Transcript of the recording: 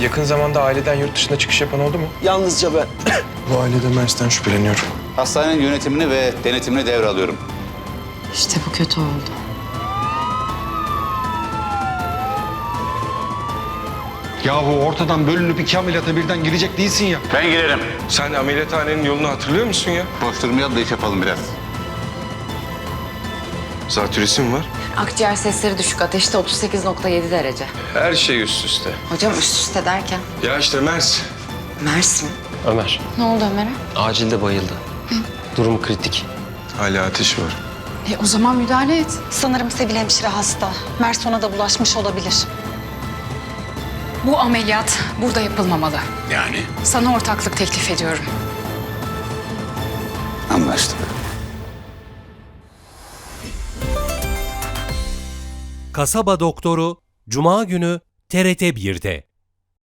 Yakın zamanda aileden yurt dışına çıkış yapan oldu mu? Yalnızca ben. Bu ailede Mers'ten şüpheleniyorum. Hastanenin yönetimini ve denetimini devralıyorum. İşte bu kötü oldu. Yahu ortadan bölünüp iki ameliyata birden girecek değilsin ya. Ben girerim. Sen ameliyathanenin yolunu hatırlıyor musun ya? Boş durmayalım da iş yapalım biraz. Zatürresim var. Akciğer sesleri düşük. Ateşi de 38.7 derece. Her şey üst üste. Hocam üst üste derken. Ya işte Mers. Mers mi? Ömer, Ne oldu Ömer'e? acilde bayıldı. Durum kritik. Hala ateşi var. E, o zaman müdahale et. Sanırım Sevil hemşire hasta. Mers ona da bulaşmış olabilir. Bu ameliyat burada yapılmamalı. Yani? Sana ortaklık teklif ediyorum. Anlaştık. Kasaba Doktoru Cuma günü TRT 1'de.